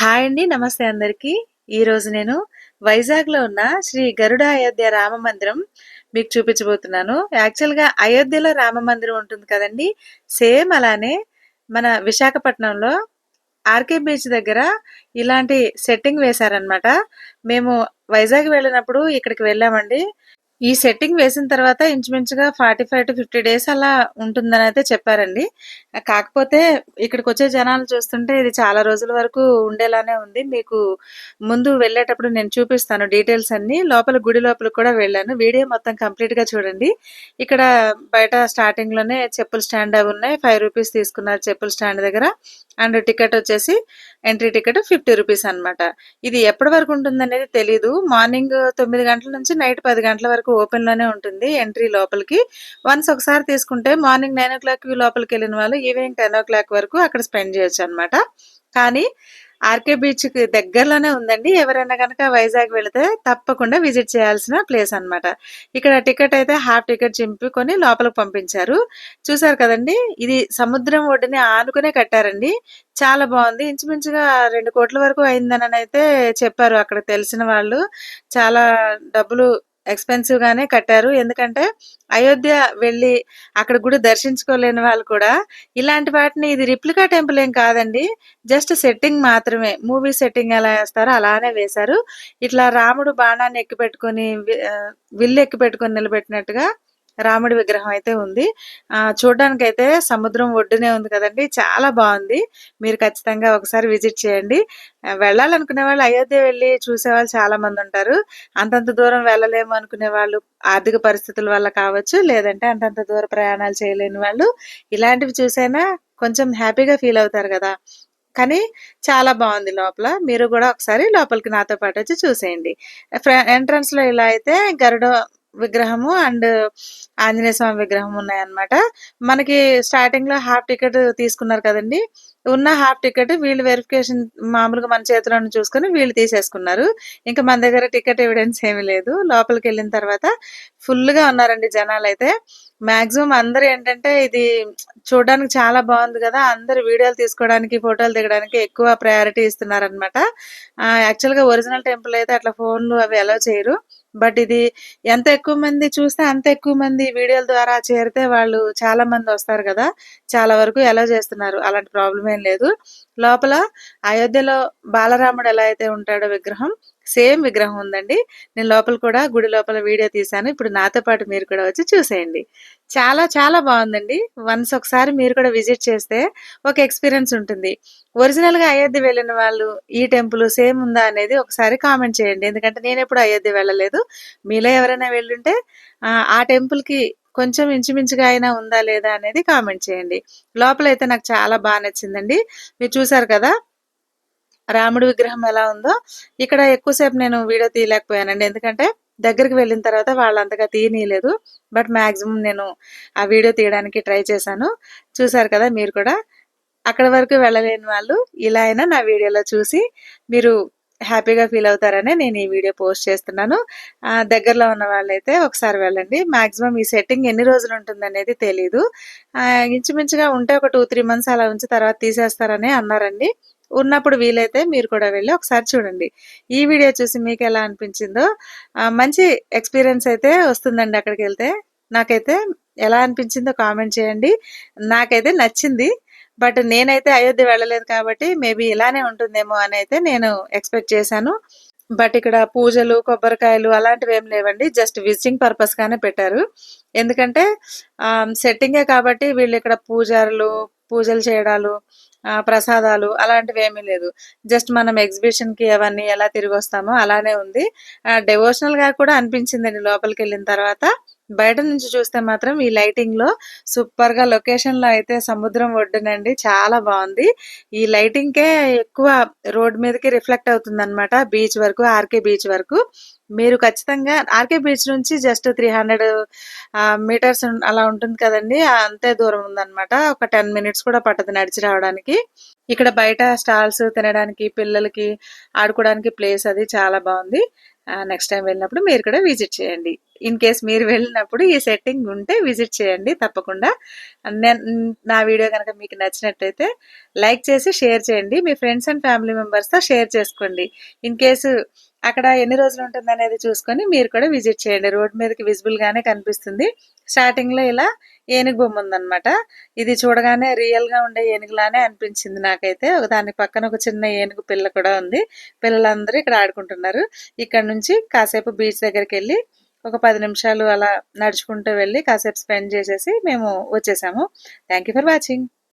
Hi అండి నమస్తే అందరికీ. ఈరోజు నేను వైజాగ్లో ఉన్న శ్రీ గరుడ అయోధ్య రామ మందిరం మీకు చూపించబోతున్నాను. యాక్చువల్గా అయోధ్యలో రామ మందిరం ఉంటుంది కదండి సేమ్ అలానే మన విశాఖపట్నంలో ఆర్కే బీచ్ దగ్గర ఇలాంటి సెట్టింగ్ వేశారనమాట మేము వైజాగ్ వెళ్ళినప్పుడు ఇక్కడికి వెళ్ళామండి. ఈ సెట్టింగ్ వేసిన తర్వాత ఇంచుమించుగా forty five to fifty days అలా ఉంటుందని అయితే చెప్పారండి. కాకపోతే ఇక్కడికి వచ్చే జనాలు చూస్తుంటే ఇది చాలా రోజుల వరకు ఉండేలానే ఉంది. మీకు ముందు వెళ్ళేటప్పుడు నేను చూపిస్తాను డీటెయిల్స్ అన్ని. లోపల గుడి లోపల కూడా వెళ్ళాను. వీడియో మొత్తం కంప్లీట్గా చూడండి. ఇక్కడ బయట స్టార్టింగ్లోనే చెప్పుల స్టాండ్ అవి ఉన్నాయి. ఫైవ్ రూపీస్ తీసుకున్నారు చెప్పుల స్టాండ్ దగ్గర. అండ్ టికెట్ వచ్చేసి ఎంట్రీ టికెట్ ఫిఫ్టీ రూపీస్ అన్నమాట. ఇది ఎప్పటి వరకు ఉంటుంది అనేది తెలీదు. మార్నింగ్ తొమ్మిది గంటల నుంచి నైట్ పది గంటల వరకు ఓపెన్లోనే ఉంటుంది ఎంట్రీ లోపలికి. వన్స్ ఒకసారి తీసుకుంటే మార్నింగ్ నైన్ ఓ క్లాక్ లోపలికి వెళ్ళిన వాళ్ళు ఈవినింగ్ టెన్ ఓ క్లాక్ వరకు అక్కడ స్పెండ్ చేయొచ్చు అనమాట కానీ ఆర్కే బీచ్కి దగ్గరలోనే ఉందండి. ఎవరైనా కనుక వైజాగ్ వెళితే తప్పకుండా విజిట్ చేయాల్సిన ప్లేస్ అన్నమాట. ఇక్కడ టికెట్ అయితే హాఫ్ టికెట్ చింపుకొని లోపలికి పంపించారు. చూసారు కదండి? ఇది సముద్రం ఒడ్డుని ఆనుకునే కట్టారండి. చాలా బాగుంది. ఇంచుమించుగా రెండు కోట్ల వరకు అయిందని అయితే చెప్పారు అక్కడ తెలిసిన వాళ్ళు. చాలా డబ్బులు ఎక్స్పెన్సివ్ గానే కట్టారు. ఎందుకంటే అయోధ్య వెళ్ళి అక్కడ గుడి దర్శించుకోలేని వాళ్ళు కూడా ఇలాంటి వాటిని ఇది రిప్లికా టెంపుల్ ఏం కాదండి. జస్ట్ సెట్టింగ్ మాత్రమే. మూవీ సెట్టింగ్ ఎలా వేస్తారో అలానే వేశారు. ఇట్లా రాముడు బాణాన్ని ఎక్కిపెట్టుకొని విల్లు ఎక్కిపెట్టుకొని నిలబెట్టినట్టుగా రాముడి విగ్రహం అయితే ఉంది. చూడడానికి అయితే సముద్రం ఒడ్డునే ఉంది కదండి. చాలా బాగుంది. మీరు ఖచ్చితంగా ఒకసారి విజిట్ చేయండి. వెళ్ళాలనుకునే వాళ్ళు అయోధ్య వెళ్ళి చూసే వాళ్ళు చాలా మంది ఉంటారు. అంతంత దూరం వెళ్ళలేము అనుకునే వాళ్ళు ఆర్థిక పరిస్థితుల వల్ల కావచ్చు లేదంటే అంతంత దూర ప్రయాణాలు చేయలేని వాళ్ళు ఇలాంటివి చూసైనా కొంచెం హ్యాపీగా ఫీల్ అవుతారు కదా. కానీ చాలా బాగుంది లోపల. మీరు కూడా ఒకసారి లోపలికి నాతో పాటు వచ్చి చూసేయండి. ఎంట్రన్స్లో ఇలా అయితే గరుడ విగ్రహము అండ్ ఆంజనేయ స్వామి విగ్రహం ఉన్నాయన్నమాట. మనకి స్టార్టింగ్లో హాఫ్ టికెట్ తీసుకున్నారు కదండి. ఉన్న హాఫ్ టికెట్ వీళ్ళు వెరిఫికేషన్ మామూలుగా మన చేతిలో చూసుకొని వీళ్ళు తీసేసుకున్నారు. ఇంకా మన దగ్గర టికెట్ ఎవిడెన్స్ ఏమీ లేదు. లోపలికి వెళ్ళిన తర్వాత ఫుల్గా ఉన్నారండి జనాలు అయితే. మాక్సిమం అందరూ ఏంటంటే ఇది చూడడానికి చాలా బాగుంది కదా. అందరు వీడియోలు తీసుకోవడానికి ఫోటోలు దిగడానికి ఎక్కువ ప్రయారిటీ ఇస్తున్నారు యాక్చువల్గా యాక్చువల్గా ఒరిజినల్ టెంపుల్ అయితే అట్లా ఫోన్లు అవి అలో చేయరు. బట్ ఇది ఎంత ఎక్కువ మంది చూస్తే అంత ఎక్కువ మంది వీడియోల ద్వారా చేరితే వాళ్ళు చాలా మంది వస్తారు కదా. చాలా వరకు ఎలా చేస్తున్నారు? అలాంటి ప్రాబ్లం ఏం లేదు. లోపల అయోధ్యలో బాలరాముడు ఎలా అయితే ఉంటాడో విగ్రహం సేమ్ విగ్రహం ఉందండి. నేను లోపల కూడా గుడి లోపల వీడియో తీశాను. ఇప్పుడు నాతో పాటు మీరు కూడా వచ్చి చూసేయండి. చాలా చాలా బాగుందండి. వన్స్ ఒకసారి మీరు కూడా విజిట్ చేస్తే ఒక ఎక్స్పీరియన్స్ ఉంటుంది. ఒరిజినల్గా అయోధ్య వెళ్ళిన వాళ్ళు ఈ టెంపుల్ సేమ్ ఉందా అనేది ఒకసారి కామెంట్ చేయండి. ఎందుకంటే నేను ఎప్పుడు అయోధ్య వెళ్ళలేదు. మీలో ఎవరైనా వెళ్ళుంటే ఆ, ఆ కొంచెం ఇంచుమించుగా అయినా ఉందా లేదా అనేది కామెంట్ చేయండి. లోపల అయితే నాకు చాలా బాగా నచ్చిందండి. మీరు చూసారు కదా రాముడి విగ్రహం ఎలా ఉందో. ఇక్కడ ఎక్కువసేపు నేను వీడియో తీయలేకపోయానండి. ఎందుకంటే దగ్గరికి వెళ్ళిన తర్వాత వాళ్ళు అంతగా తీయనీయలేదు. బట్ మ్యాక్సిమం నేను ఆ వీడియో తీయడానికి ట్రై చేశాను. చూసారు కదా మీరు కూడా. అక్కడ వరకు వెళ్ళలేని వాళ్ళు ఇలా అయినా నా వీడియోలో చూసి మీరు హ్యాపీగా ఫీల్ అవుతారని నేను ఈ వీడియో పోస్ట్ చేస్తున్నాను. దగ్గరలో ఉన్న వాళ్ళైతే ఒకసారి వెళ్ళండి. మ్యాక్సిమం ఈ సెట్టింగ్ ఎన్ని రోజులు ఉంటుంది అనేది తెలీదు ఇంచుమించుగా ఉంటే ఒక టూ త్రీ మంత్స్ అలా ఉంచి తర్వాత తీసేస్తారని అన్నారండి. ఉన్నప్పుడు వీలైతే మీరు కూడా వెళ్ళి ఒకసారి చూడండి. ఈ వీడియో చూసి మీకు ఎలా అనిపించిందో మంచి ఎక్స్పీరియన్స్ అయితే వస్తుందండి అక్కడికి వెళ్తే. నాకైతే ఎలా అనిపించిందో కామెంట్ చేయండి. నాకైతే నచ్చింది. బట్ నేనైతే అయోధ్య వెళ్ళలేదు కాబట్టి మేబీ ఇలానే ఉంటుందేమో అని అయితే నేను ఎక్స్పెక్ట్ చేశాను. బట్ ఇక్కడ పూజలు కొబ్బరికాయలు అలాంటివి ఏం లేవండి. జస్ట్ విజిటింగ్ పర్పస్ గానే పెట్టారు. ఎందుకంటే సెట్టింగే కాబట్టి వీళ్ళు ఇక్కడ పూజారులు పూజలు చేయడాలు ప్రసాదాలు అలాంటివి ఏమీ లేదు. జస్ట్ మనం ఎగ్జిబిషన్కి అవన్నీ ఎలా తిరిగి వస్తామో అలానే ఉంది. డెవోషనల్గా కూడా అనిపించిందండి లోపలికి వెళ్ళిన తర్వాత. బయట నుంచి చూస్తే మాత్రం ఈ లైటింగ్లో సూపర్గా లొకేషన్లో అయితే సముద్రం ఒడ్డునండి. చాలా బాగుంది. ఈ లైటింగ్ కే ఎక్కువ రోడ్ మీదకి రిఫ్లెక్ట్ అవుతుంది అనమాట బీచ్ వరకు ఆర్కే బీచ్ వరకు. మీరు ఖచ్చితంగా ఆర్కే బీచ్ నుంచి జస్ట్ త్రీ హండ్రెడ్ మీటర్స్ అలా ఉంటుంది కదండి. అంతే దూరం ఉందన్నమాట. ఒక టెన్ మినిట్స్ కూడా పట్టదు నడిచి రావడానికి. ఇక్కడ బయట స్టాల్స్ తినడానికి పిల్లలకి ఆడుకోవడానికి ప్లేస్ అది చాలా బాగుంది. నెక్స్ట్ టైం వెళ్ళినప్పుడు మీరు కూడా విజిట్ చేయండి. ఇన్ కేస్ మీరు వెళ్ళినప్పుడు ఈ సెట్టింగ్ ఉంటే విజిట్ చేయండి తప్పకుండా. నేను నా వీడియో కనుక మీకు నచ్చినట్టయితే లైక్ చేసి షేర్ చేయండి. మీ ఫ్రెండ్స్ అండ్ ఫ్యామిలీ మెంబర్స్తో షేర్ చేసుకోండి. ఇన్ కేసు అక్కడ ఎన్ని రోజులు ఉంటుంది అనేది చూసుకొని మీరు కూడా విజిట్ చేయండి. రోడ్ మీదకి విజిబుల్ గానే కనిపిస్తుంది. స్టార్టింగ్లో ఇలా ఏనుగు బొమ్మ ఉందన్నమాట. ఇది చూడగానే రియల్గా ఉండే ఏనుగులానే అనిపించింది నాకైతే. ఒక దాని పక్కన ఒక చిన్న ఏనుగు పిల్ల కూడా ఉంది. పిల్లలందరూ ఇక్కడ ఆడుకుంటున్నారు. ఇక్కడ నుంచి కాసేపు బీచ్ దగ్గరికి వెళ్ళి ఒక పది నిమిషాలు అలా నడుచుకుంటూ వెళ్ళి కాసేపు స్పెండ్ చేసేసి మేము వచ్చేసాము. Thank you for watching